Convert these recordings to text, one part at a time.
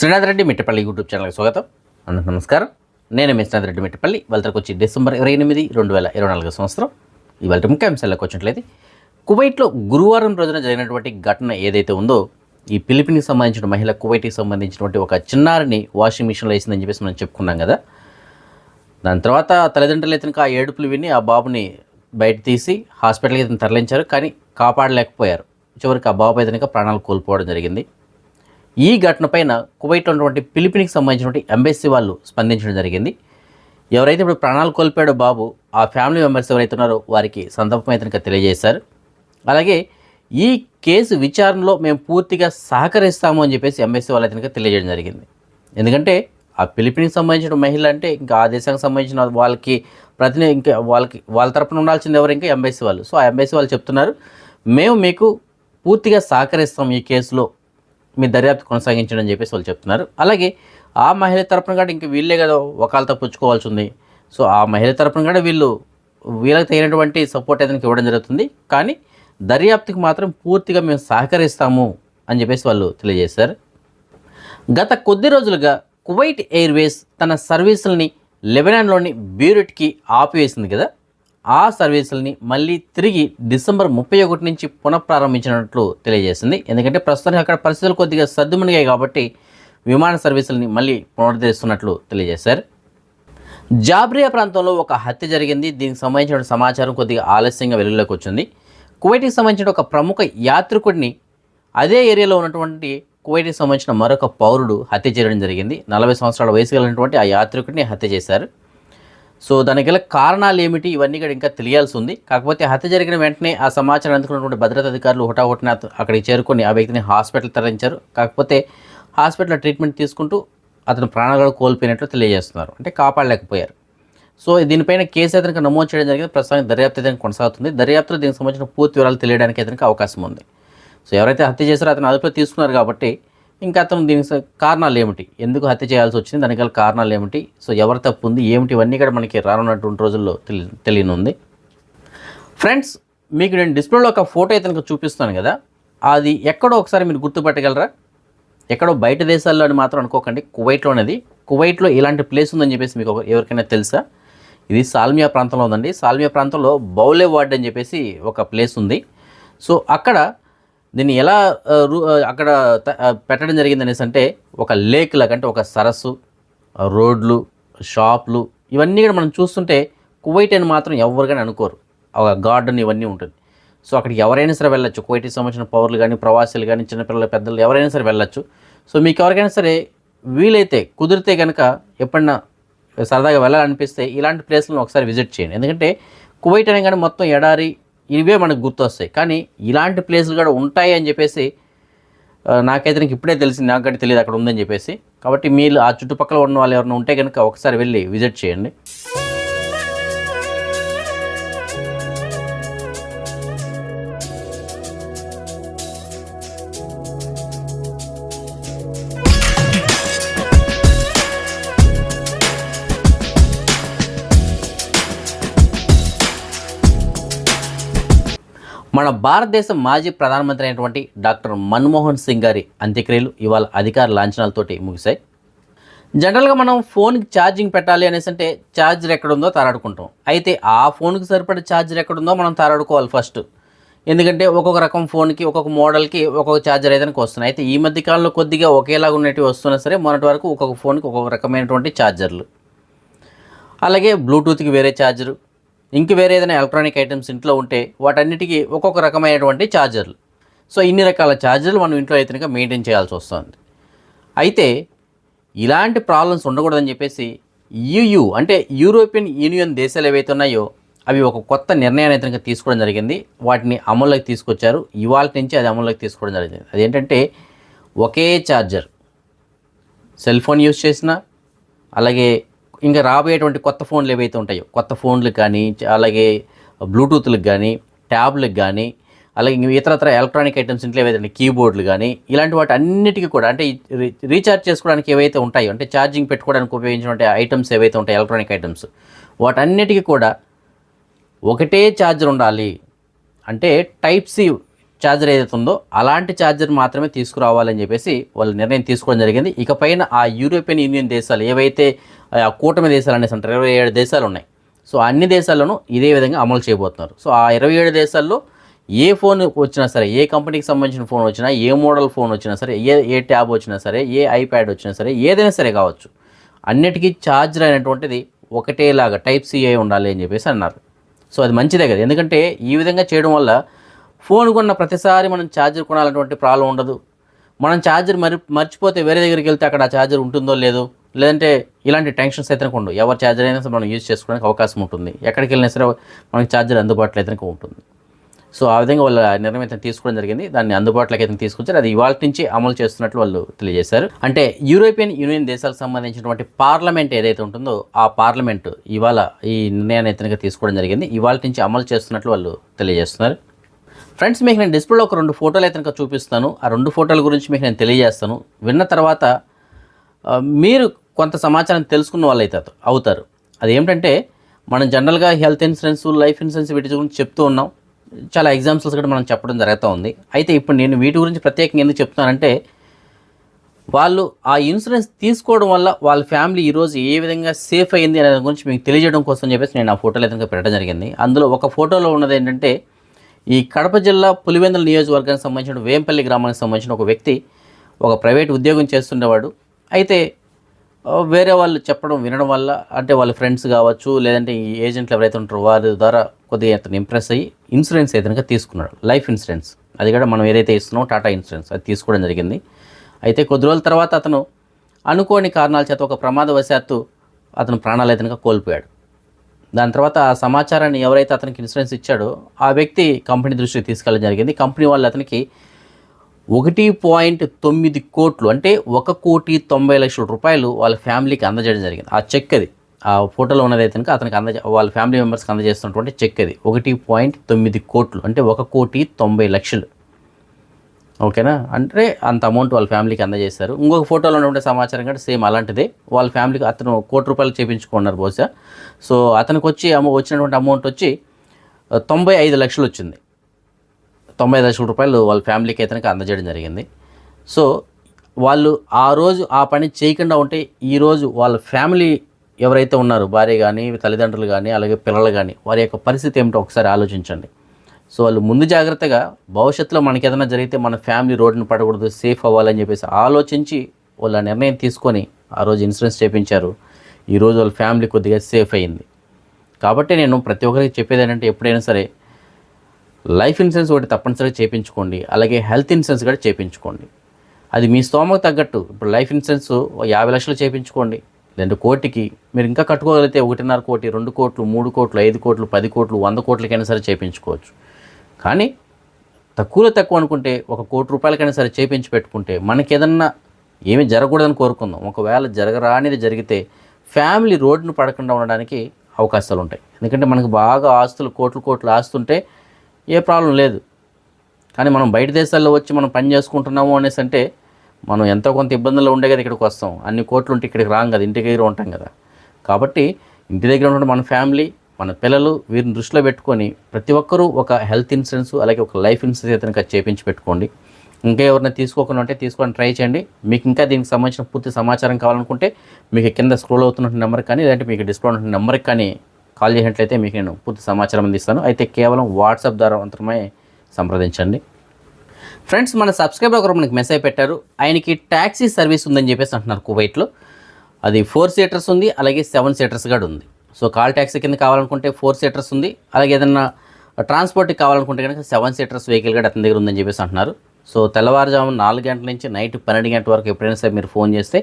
Srinath Reddy Mittapalli YouTube ఛానల్కి స్వాగతం. అందరికి నమస్కారం. నేను మీ శ్రీనాథ్ రెడ్డి మిట్టపల్లి. వాళ్ళకి వచ్చి డిసెంబర్ ఇరవై ఎనిమిది రెండు వేల ఇరవై నాలుగు సంవత్సరం. ఇవాళ ముఖ్య అంశాలకు వచ్చినట్లయితే కువైట్లో గురువారం రోజున జరిగినటువంటి ఘటన ఏదైతే ఉందో ఈ ఫిలిపిన్కి సంబంధించిన మహిళ కువైట్కి సంబంధించినటువంటి ఒక చిన్నారిని వాషింగ్ మిషన్లో వేసిందని చెప్పేసి మనం చెప్పుకున్నాం కదా. దాని తర్వాత తల్లిదండ్రులు అయితే ఆ ఏడుపులు విని ఆ బాబుని బయట తీసి హాస్పిటల్కి అయితే తరలించారు. కానీ కాపాడలేకపోయారు. చివరికి ఆ బాబు అయితే ప్రాణాలు కోల్పోవడం జరిగింది. ఈ ఘటనపైన కువైట్లో ఉన్నటువంటి పిలిపినికి సంబంధించినటువంటి ఎంబెస్సీ వాళ్ళు స్పందించడం జరిగింది. ఎవరైతే ఇప్పుడు ప్రాణాలు కోల్పోయాడో బాబు ఆ ఫ్యామిలీ మెంబర్స్ ఎవరైతే ఉన్నారో వారికి సంతాపం అయితే తెలియజేశారు. అలాగే ఈ కేసు విచారణలో మేము పూర్తిగా సహకరిస్తాము అని చెప్పేసి ఎంబెస్సీ వాళ్ళు అయితే తెలియజేయడం జరిగింది. ఎందుకంటే ఆ పిలిపినికి సంబంధించిన మహిళ అంటే ఇంకా ఆ దేశానికి సంబంధించిన వాళ్ళకి ప్రతిని ఇంకా వాళ్ళకి వాళ్ళ తరపున ఉండాల్సింది ఎవరు ఇంకా ఎంబెస్సీ వాళ్ళు. సో ఆ ఎంబెస్సీ వాళ్ళు చెప్తున్నారు మేము మీకు పూర్తిగా సహకరిస్తాం ఈ కేసులో మీ దర్యాప్తు కొనసాగించండి అని చెప్పేసి వాళ్ళు చెప్తున్నారు. అలాగే ఆ మహిళ తరపున కూడా ఇంక వీళ్ళే కదా ఒకళ్ళతో పుచ్చుకోవాల్సి ఉంది. సో ఆ మహిళ తరపున కూడా వీళ్ళు వీళ్ళకి తగినటువంటి సపోర్ట్ ఏదైనా ఇవ్వడం జరుగుతుంది. కానీ దర్యాప్తుకి మాత్రం పూర్తిగా మేము సహకరిస్తాము అని చెప్పేసి వాళ్ళు తెలియజేశారు. గత కొద్ది రోజులుగా కువైట్ ఎయిర్వేస్ తన సర్వీసుల్ని లెబనాన్లోని బ్యూరిట్కి ఆపివేసింది కదా. ఆ సర్వీసుల్ని మళ్ళీ తిరిగి డిసెంబర్ ముప్పై ఒకటి నుంచి పునఃప్రారంభించినట్లు తెలియజేసింది. ఎందుకంటే ప్రస్తుతానికి అక్కడ పరిస్థితులు కొద్దిగా సర్దుమణిగాయి కాబట్టి విమాన సర్వీసుల్ని మళ్ళీ పునరుద్ధరిస్తున్నట్లు తెలియజేశారు. జాబ్రియా ప్రాంతంలో ఒక హత్య జరిగింది. దీనికి సంబంధించిన సమాచారం కొద్దిగా ఆలస్యంగా వెలుగులోకి వచ్చింది. కువైట్కి సంబంధించిన ఒక ప్రముఖ యాత్రికుడిని అదే ఏరియాలో ఉన్నటువంటి కువైట్కి సంబంధించిన మరొక పౌరుడు హత్య చేయడం జరిగింది. నలభై సంవత్సరాల వయసు కలిగినటువంటి ఆ యాత్రికుడిని హత్య చేశారు. సో దానికి గల కారణాలు ఏమిటి ఇవన్నీ కూడా ఇంకా తెలియాల్సి ఉంది కాకపోతే హత్య జరిగిన వెంటనే ఆ సమాచారం అందుకున్నటువంటి భద్రతా అధికారులు హుటాహుటిన అక్కడికి చేరుకొని ఆ వ్యక్తిని హాస్పిటల్ తరలించారు. కాకపోతే హాస్పిటల్లో ట్రీట్మెంట్ తీసుకుంటూ అతను ప్రాణాలు కోల్పోయినట్లు తెలియజేస్తున్నారు. అంటే కాపాడలేకపోయారు. సో దీనిపైన కేసు అతనికి నమోదు చేయడం జరిగింది. ప్రస్తుతానికి దర్యాప్తు అయితే కొనసాగుతుంది. దర్యాప్తులో దీనికి సంబంధించిన పూర్తి వివరాలు తెలియడానికి అతనికి అవకాశం ఉంది. సో ఎవరైతే హత్య చేశారో అతను అదుపులో తీసుకున్నారు కాబట్టి ఇంకా అతను దీనికి కారణాలు ఏమిటి ఎందుకు హత్య చేయాల్సి వచ్చింది? దానికి గల కారణాలు ఏమిటి సో ఎవరు తప్పు ఉంది? ఏమిటి? ఇవన్నీ కూడా మనకి రానున్నటువంటి రోజుల్లో తెలి తెలియనుంది. ఫ్రెండ్స్ మీకు నేను డిస్ప్లేలో ఒక ఫోటో అయితే కనుక చూపిస్తాను కదా. అది ఎక్కడో ఒకసారి మీరు గుర్తుపట్టగలరా? ఎక్కడో బయట దేశాల్లో అని మాత్రం అనుకోకండి. కువైట్లోనేది కువైట్లో ఇలాంటి ప్లేస్ ఉందని చెప్పేసి మీకు ఎవరికైనా తెలుసా? ఇది సాల్మియా ప్రాంతంలో ఉందండి. సాల్మియా ప్రాంతంలో బౌలే వార్డ్ అని చెప్పేసి ఒక ప్లేస్ ఉంది. సో అక్కడ దీన్ని ఎలా అక్కడ పెట్టడం జరిగింది అనేసి అంటే ఒక లేక్ లాగా అంటే ఒక సరస్సు రోడ్లు షాపులు ఇవన్నీ కూడా మనం చూస్తుంటే కువైట్ అని మాత్రం ఎవరు కానీ అనుకోరు. ఒక గార్డెన్ ఇవన్నీ ఉంటుంది. సో అక్కడికి ఎవరైనా సరే వెళ్ళొచ్చు. కువైట్కి సంబంధించిన పౌరులు కానీ ప్రవాసీలు కానీ చిన్నపిల్లల పెద్దలు ఎవరైనా సరే వెళ్ళొచ్చు. సో మీకు ఎవరికైనా సరే వీలైతే కుదిరితే కనుక ఎప్పుడన్నా సరదాగా వెళ్ళాలనిపిస్తే ఇలాంటి ప్లేస్లను ఒకసారి విజిట్ చేయండి. ఎందుకంటే కువైట్ అనే కానీ మొత్తం ఎడారి ఇవే మనకు గుర్తొస్తాయి. కానీ ఇలాంటి ప్లేసులు కూడా ఉంటాయి అని చెప్పేసి నాకైతే నాకు ఇప్పుడే తెలిసింది. నాకు తెలియదు అక్కడ ఉందని చెప్పేసి. కాబట్టి మీరు ఆ చుట్టుపక్కల ఉన్న వాళ్ళు ఎవరైనా ఉంటే కనుక ఒకసారి వెళ్ళి విజిట్ చేయండి. మన భారతదేశం మాజీ ప్రధానమంత్రి అయినటువంటి డాక్టర్ మన్మోహన్ సింగ్ గారి అంత్యక్రియలు ఇవాళ అధికార లాంఛనాలతోటి ముగిశాయి. జనరల్గా మనం ఫోన్కి ఛార్జింగ్ పెట్టాలి అనేసి అంటే ఛార్జర్ ఎక్కడుందో తారాడుకుంటాం. అయితే ఆ ఫోన్కి సరిపడే ఛార్జర్ ఎక్కడుందో మనం తారాడుకోవాలి ఫస్ట్. ఎందుకంటే ఒక్కొక్క రకం ఫోన్కి ఒక్కొక్క మోడల్కి ఒక్కొక్క ఛార్జర్ అయితే వస్తున్నాయి. అయితే ఈ మధ్య కాలంలో కొద్దిగా ఒకేలాగా ఉన్నట్టు వస్తున్నా సరే మొన్నటి వరకు ఒక్కొక్క ఫోన్కి ఒక్కొక్క రకమైనటువంటి ఛార్జర్లు. అలాగే బ్లూటూత్కి వేరే ఛార్జరు ఇంక వేరే ఏదైనా ఎలక్ట్రానిక్ ఐటమ్స్ ఇంట్లో ఉంటే వాటన్నిటికీ ఒక్కొక్క రకమైనటువంటి ఛార్జర్లు సో ఇన్ని రకాల ఛార్జర్లు మనం ఇంట్లో అయితే మెయింటైన్ చేయాల్సి వస్తుంది. అయితే ఇలాంటి ప్రాబ్లమ్స్ ఉండకూడదని చెప్పేసి యుయు అంటే యూరోపియన్ యూనియన్ దేశాలు ఏవైతే ఉన్నాయో అవి ఒక కొత్త నిర్ణయాన్ని అయితే తీసుకోవడం జరిగింది. వాటిని అమల్లోకి తీసుకొచ్చారు. ఇవాళ నుంచి అది అమల్లోకి తీసుకోవడం జరిగింది. అదేంటంటే ఒకే ఛార్జర్ సెల్ ఫోన్ యూస్ చేసినా అలాగే ఇంకా రాబోయేటువంటి కొత్త ఫోన్లు ఏవైతే ఉంటాయో కొత్త ఫోన్లకు కానీ అలాగే బ్లూటూత్లకు కానీ ట్యాబ్లకు కానీ అలాగే ఇంక ఇతరత్ర ఎలక్ట్రానిక్ ఐటమ్స్ ఇంట్లో ఏవైతే కీబోర్డ్లు కానీ ఇలాంటి వాటి అన్నిటికీ కూడా అంటే రీఛార్జ్ చేసుకోవడానికి ఏవైతే ఉంటాయో అంటే ఛార్జింగ్ పెట్టుకోవడానికి ఉపయోగించినటువంటి ఐటమ్స్ ఏవైతే ఉంటాయో ఎలక్ట్రానిక్ ఐటమ్స్ వాటన్నిటికీ కూడా ఒకటే ఛార్జర్ ఉండాలి. అంటే టైప్ సి ఛార్జర్ ఏదైతే ఉందో అలాంటి ఛార్జర్ మాత్రమే తీసుకురావాలని చెప్పేసి వాళ్ళు నిర్ణయం తీసుకోవడం జరిగింది. ఇకపైన ఆ యూరోపియన్ యూనియన్ దేశాలు ఏవైతే ఆ కూటమి దేశాలు అనేసి అంటారు ఇరవై ఏడు దేశాలు ఉన్నాయి. సో అన్ని దేశాల్లోనూ ఇదే విధంగా అమలు చేయబోతున్నారు. సో ఆ ఇరవై ఏడు దేశాల్లో ఏ ఫోన్ వచ్చినా సరే ఏ కంపెనీకి సంబంధించిన ఫోన్ వచ్చినా ఏ మోడల్ ఫోన్ వచ్చినా సరే ఏ ఏ ట్యాబ్ వచ్చినా సరే ఏ ఐప్యాడ్ వచ్చినా సరే ఏదైనా సరే కావచ్చు అన్నిటికీ ఛార్జర్ అయినటువంటిది ఒకటేలాగా టైప్ సి అయి ఉండాలి అని చెప్పేసి అన్నారు. సో అది మంచిదే కదా. ఎందుకంటే ఈ విధంగా చేయడం వల్ల ఫోన్ కొన్న ప్రతిసారి మనం ఛార్జర్ కొనాలన్నటువంటి ప్రాబ్లం ఉండదు. మనం ఛార్జర్ మరి మర్చిపోతే వేరే దగ్గరికి వెళ్తే అక్కడ ఆ ఛార్జర్ ఉంటుందో లేదో లేదంటే ఇలాంటి టెన్షన్స్ అయితే ఉండవు. ఎవరి ఛార్జర్ అయినా సరే మనం యూజ్ చేసుకోవడానికి అవకాశం ఉంటుంది. ఎక్కడికి వెళ్ళినా సరే మనకి ఛార్జర్ అందుబాటులో అయితే ఉంటుంది. సో ఆ విధంగా వాళ్ళ నిర్ణయం అయితే తీసుకోవడం జరిగింది. దాన్ని అందుబాటులోకి అయితే తీసుకొచ్చారు. అది ఇవాళ నుంచి అమలు చేస్తున్నట్లు వాళ్ళు తెలియజేశారు. అంటే యూరోపియన్ యూనియన్ దేశాలకు సంబంధించినటువంటి పార్లమెంట్ ఏదైతే ఉంటుందో ఆ పార్లమెంట్ ఇవాళ ఈ నిర్ణయాన్ని అయితే తీసుకోవడం జరిగింది. ఇవాళ నుంచి అమలు చేస్తున్నట్లు వాళ్ళు తెలియజేస్తున్నారు. ఫ్రెండ్స్ మీకు నేను డిస్ప్లేలో ఒక రెండు ఫోటోలు అయితే కనుక చూపిస్తాను. ఆ రెండు ఫోటోల గురించి మీకు నేను తెలియజేస్తాను. విన్న తర్వాత మీరు కొంత సమాచారం తెలుసుకున్న వాళ్ళు అయితే అవుతారు. అది ఏమిటంటే మనం జనరల్గా హెల్త్ ఇన్సూరెన్స్ లైఫ్ ఇన్సూరెన్స్ వీటి గురించి చెప్తూ ఉన్నాం. చాలా ఎగ్జాంపుల్స్ కూడా మనం చెప్పడం జరుగుతూ ఉంది. అయితే ఇప్పుడు నేను వీటి గురించి ప్రత్యేకంగా ఎందుకు చెప్తున్నానంటే వాళ్ళు ఆ ఇన్సూరెన్స్ తీసుకోవడం వల్ల వాళ్ళ ఫ్యామిలీ ఈరోజు ఏ విధంగా సేఫ్ అయింది అనే దాని గురించి మీకు తెలియజేయడం కోసం చెప్పేసి నేను ఆ ఫోటోలు అయితే పెట్టడం జరిగింది. అందులో ఒక ఫోటోలో ఉన్నది ఏంటంటే ఈ కడప జిల్లా పులివెందుల నియోజకవర్గానికి సంబంధించిన వేంపల్లి గ్రామానికి సంబంధించిన ఒక వ్యక్తి ఒక ప్రైవేట్ ఉద్యోగం చేస్తుండేవాడు. అయితే వేరే వాళ్ళు చెప్పడం వినడం వల్ల అంటే వాళ్ళ ఫ్రెండ్స్ కావచ్చు లేదంటే ఈ ఏజెంట్లు ఎవరైతే ఉంటారో వారి ద్వారా కొద్దిగా అతను ఇంప్రెస్ అయ్యి ఇన్సూరెన్స్ అయితే తీసుకున్నాడు. Life insurance. అది కూడా మనం ఏదైతే ఇస్తున్నామో టాటా ఇన్సూరెన్స్ అది తీసుకోవడం జరిగింది. అయితే కొద్ది రోజుల తర్వాత అతను అనుకోని కారణాల చేత ఒక ప్రమాదవశాత్తు అతను ప్రాణాలు అయితే కోల్పోయాడు. దాని తర్వాత ఆ సమాచారాన్ని ఎవరైతే అతనికి ఇన్సూరెన్స్ ఇచ్చాడో ఆ వ్యక్తి కంపెనీ దృష్టికి తీసుకెళ్ళడం జరిగింది. కంపెనీ వాళ్ళు అతనికి ఒకటి పాయింట్ తొమ్మిది కోట్లు అంటే ఒక కోటి తొంభై లక్షల రూపాయలు వాళ్ళ ఫ్యామిలీకి అందజేయడం జరిగింది. ఆ చెక్ అది. ఆ ఫోటోలో ఉన్నది అయితే కనుక అతనికి అందజే వాళ్ళ ఫ్యామిలీ మెంబర్స్కి అందజేస్తున్నటువంటి చెక్ అది. ఒకటి పాయింట్ తొమ్మిది కోట్లు అంటే ఒక కోటి తొంభై లక్షలు. ఓకేనా? అంటే అంత అమౌంట్ వాళ్ళ ఫ్యామిలీకి అందజేశారు. ఇంకొక ఫోటోలో ఉన్నటువంటి సమాచారం కంటే సేమ్ అలాంటిదే. వాళ్ళ ఫ్యామిలీకి అతను కోటి రూపాయలు చేయించుకున్నారు బహుశా. సో అతనికి వచ్చి అమౌ వచ్చినటువంటి అమౌంట్ వచ్చి తొంభై ఐదు లక్షలు వచ్చింది. తొంభై లక్షల రూపాయలు వాళ్ళ ఫ్యామిలీకి అయితే అందజేయడం జరిగింది. సో వాళ్ళు ఆ రోజు ఆ పని చేయకుండా ఉంటే ఈరోజు వాళ్ళ ఫ్యామిలీ ఎవరైతే ఉన్నారో భార్య కానీ తల్లిదండ్రులు కానీ అలాగే పిల్లలు కానీ వారి యొక్క పరిస్థితి ఏమిటో ఒకసారి ఆలోచించండి. సో వాళ్ళు ముందు జాగ్రత్తగా భవిష్యత్తులో మనకి ఏదైనా జరిగితే మన ఫ్యామిలీ రోడ్డును పడకూడదు సేఫ్ అవ్వాలని చెప్పేసి ఆలోచించి వాళ్ళ నిర్ణయం తీసుకొని ఆ రోజు ఇన్సూరెన్స్ చేయించారు ఈరోజు వాళ్ళ ఫ్యామిలీ కొద్దిగా సేఫ్ అయింది. కాబట్టి నేను ప్రతి ఒక్కరికి చెప్పేది ఏంటంటే ఎప్పుడైనా సరే లైఫ్ ఇన్సూరెన్స్ ఒకటి తప్పనిసరిగా చేయించుకోండి అలాగే హెల్త్ ఇన్సూరెన్స్ కూడా చేయించుకోండి అది మీ స్తోమకు తగ్గట్టు ఇప్పుడు లైఫ్ ఇన్సూరెన్స్ యాభై లక్షలు చేయించుకోండి లేదంటే కోటికి మీరు ఇంకా కట్టుకోగలిగితే ఒకటిన్నర కోటి రెండు కోట్లు మూడు కోట్లు ఐదు కోట్లు పది కోట్లు వంద కోట్లకైనా సరే చేయించుకోవచ్చు కానీ తక్కువలో తక్కువ అనుకుంటే ఒక కోటి రూపాయలకైనా సరే చేపించి పెట్టుకుంటే మనకి ఏదన్నా ఏమీ జరగకూడదని కోరుకుందాం. ఒకవేళ జరగరానిది జరిగితే ఫ్యామిలీ రోడ్డును పడకుండా ఉండడానికి అవకాశాలు ఉంటాయి. ఎందుకంటే మనకు బాగా ఆస్తులు కోట్లు కోట్లు ఆస్తుంటే ఏ ప్రాబ్లం లేదు. కానీ మనం బయట దేశాల్లో వచ్చి మనం పని చేసుకుంటున్నాము అనేసి అంటే మనం ఎంతో కొంత ఇబ్బందుల్లో ఉండే కదా ఇక్కడికి వస్తాం. అన్ని కోట్లు ఉంటే ఇక్కడికి రాం కదా ఇంటి దగ్గర ఉంటాం కదా. కాబట్టి ఇంటి దగ్గర ఉన్న మన ఫ్యామిలీ మన పిల్లలు వీరిని దృష్టిలో పెట్టుకొని ప్రతి ఒక్కరూ ఒక హెల్త్ ఇన్సూరెన్స్ అలాగే ఒక లైఫ్ ఇన్సూరెన్స్ అయితే కనుక చేపించి పెట్టుకోండి. ఇంకా ఎవరైనా తీసుకోకుండా ఉంటే తీసుకొని ట్రై చేయండి. మీకు ఇంకా దీనికి సంబంధించిన పూర్తి సమాచారం కావాలనుకుంటే మీకు కింద స్క్రోల్ అవుతున్న నెంబర్ కానీ లేదంటే మీకు డిస్ప్లే ఉన్న నెంబర్కి కానీ కాల్ చేసినట్లయితే మీకు నేను పూర్తి సమాచారం అందిస్తాను. అయితే కేవలం వాట్సాప్ ద్వారా మాత్రమే సంప్రదించండి. ఫ్రెండ్స్ మన సబ్స్క్రైబర్ ఒకరు మనకి మెసేజ్ పెట్టారు. ఆయనకి ట్యాక్సీ సర్వీస్ ఉందని చెప్పేసి అంటున్నారు కువైట్లో. అది ఫోర్ సీటర్స్ ఉంది అలాగే సెవెన్ సీటర్స్ కూడా ఉంది సో కాల్ ట్యాక్సీ కింద కావాలనుకుంటే ఫోర్ సీటర్స్ ఉంది. అలాగే ఏదన్నా ట్రాన్స్పోర్ట్కి కావాలనుకుంటే కనుక సెవెన్ సీటర్స్ వెహికల్ కూడా అతని దగ్గర ఉందని చెప్పేసి అంటున్నారు. సో తెల్లవారుజాము నాలుగు గంటల నుంచి నైట్ పన్నెండు గంటల వరకు ఎప్పుడైనా సరే మీరు ఫోన్ చేస్తే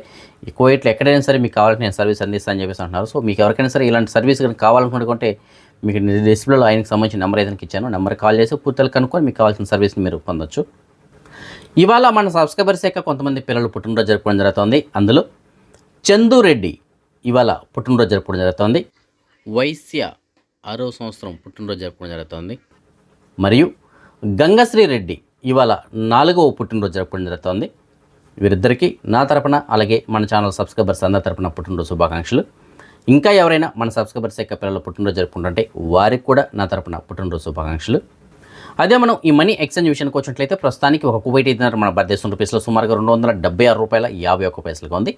ఈ కోవిట్లో ఎక్కడైనా సరే మీకు కావాలంటే నేను సర్వీస్ అందిస్తానని చెప్పేసి అంటున్నారు. సో మీకు ఎవరికైనా సరే ఇలాంటి సర్వీస్ కనుక కావాలనుకుంటే మీకు డిస్ప్లేలో ఆయనకి సంబంధించిన నెంబర్ ఏదైనా ఇచ్చాను నెంబర్ కాల్ చేసి పూర్తిగా కనుక్కొని మీకు కావాల్సిన సర్వీస్ని మీరు పొందొచ్చు. ఇవాళ మన సబ్స్క్రైబర్స్ యొక్క కొంతమంది పిల్లలు పుట్టినరోజు జరుపుకోవడం జరుగుతుంది. అందులో చందు రెడ్డి ఇవాళ పుట్టినరోజు జరుపుకోవడం జరుగుతుంది. వైశ్య ఆరో సంవత్సరం పుట్టినరోజు జరుపుకోవడం జరుగుతుంది. మరియు గంగశ్రీ రెడ్డి ఇవాళ నాలుగవ పుట్టినరోజు జరుపుకోవడం జరుగుతుంది. వీరిద్దరికీ నా తరపున అలాగే మన ఛానల్ సబ్స్క్రైబర్స్ అందరి తరపున పుట్టినరోజు శుభాకాంక్షలు. ఇంకా ఎవరైనా మన సబ్స్క్రైబర్స్ యొక్క పిల్లలు పుట్టినరోజు జరుపుకుంటుంటే వారికి కూడా నా తరపున పుట్టినరోజు శుభాకాంక్షలు. అదే మనం ఈ మనీ ఎక్స్చేంజ్ విషయానికి వచ్చినట్లయితే ప్రస్తుతానికి ఒక కువైట్ అయితే మన భారతదేశం రూపీస్లో సుమారుగా రెండు వందల డెబ్బై ఆరు రూపాయల యాభై ఒక్క పైసలుగా ఉంది.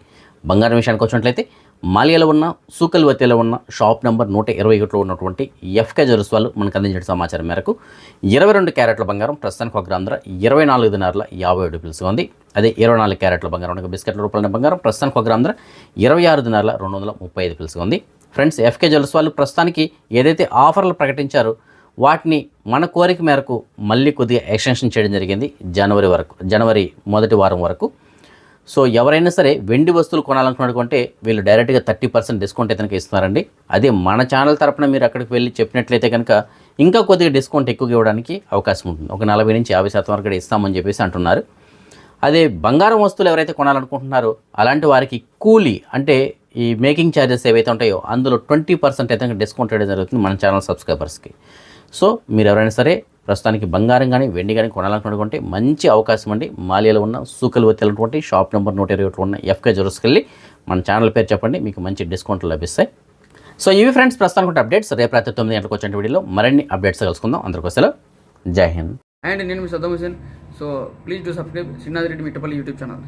బంగారం విషయానికి వచ్చినట్లయితే మాలియాలో ఉన్న సూకల్వతిలో ఉన్న షాప్ నెంబర్ నూట ఇరవై ఒకటిలో ఉన్నటువంటి ఎఫ్కే జరుస్ వాళ్ళు మనకు అందించిన సమాచారం మేరకు ఇరవై రెండు క్యారెట్ల బంగారం ప్రస్తుతానికి ఒక గ్రామ ధర ఇరవై నాలుగు దినారుల యాభై ఏడు పిలుసుగా ఉంది. అదే ఇరవై నాలుగు క్యారెట్ల బంగారం బిస్కెట్ల రూపాయల బంగారం ప్రస్తుతానికి ఒక గ్రామ ధర ఇరవై ఆరు దినారుల రెండు వందల ముప్పై ఐదు పిలుసుగా ఉంది. ఫ్రెండ్స్ ఎఫ్కే జ్యువెల్స్ వాళ్ళు ప్రస్తుతానికి ఏదైతే ఆఫర్లు ప్రకటించారో వాటిని మన కోరిక మేరకు మళ్ళీ కొద్దిగా ఎక్స్టెన్షన్ చేయడం జరిగింది. జనవరి వరకు జనవరి మొదటి వారం వరకు సో ఎవరైనా సరే వెండి వస్తువులు కొనాలనుకున్నటువంటి వీళ్ళు డైరెక్ట్గా థర్టీ పర్సెంట్ డిస్కౌంట్ అయితే కనుక ఇస్తున్నారండి. అదే మన ఛానల్ తరపున మీరు అక్కడికి వెళ్ళి చెప్పినట్లయితే కనుక ఇంకా కొద్దిగా డిస్కౌంట్ ఎక్కువగా ఇవ్వడానికి అవకాశం ఉంటుంది. ఒక నలభై నుంచి యాభై శాతం వరకు ఇస్తామని చెప్పేసి అంటున్నారు. అదే బంగారం వస్తువులు ఎవరైతే కొనాలనుకుంటున్నారో అలాంటి వారికి కూలీ అంటే ఈ మేకింగ్ ఛార్జెస్ ఏవైతే ఉంటాయో అందులో ట్వంటీ పర్సెంట్ అయితే డిస్కౌంట్ ఇవ్వడం జరుగుతుంది మన ఛానల్ సబ్స్క్రైబర్స్కి. సో మీరు ఎవరైనా సరే ప్రస్తుతానికి బంగారం కానీ వెండి కానీ కొనాలనుకున్నటువంటి మంచి అవకాశం అండి. మాలియాలో ఉన్న సూకలు వచ్చేటువంటి షాప్ నెంబర్ నూట ఇరవై ఒకటి ఉన్న ఎఫ్కే జోరస్కి మన ఛానల్ పేరు చెప్పండి. మీకు మంచి డిస్కౌంట్లు లభిస్తాయి. సో ఇవి ఫ్రెండ్స్ ప్రస్తుతానికి అప్డేట్స్. రేపు రాత్రి తొమ్మిది గంటలకు వచ్చే వీడియోలో మరిన్ని అప్డేట్స్ కలుసుకుందాం. అందరికీ సెలవు జై హింద్. అండ్ నేను మీ Saddam Hussain so please do subscribe. Srinath Reddy Mittapalli YouTube channel.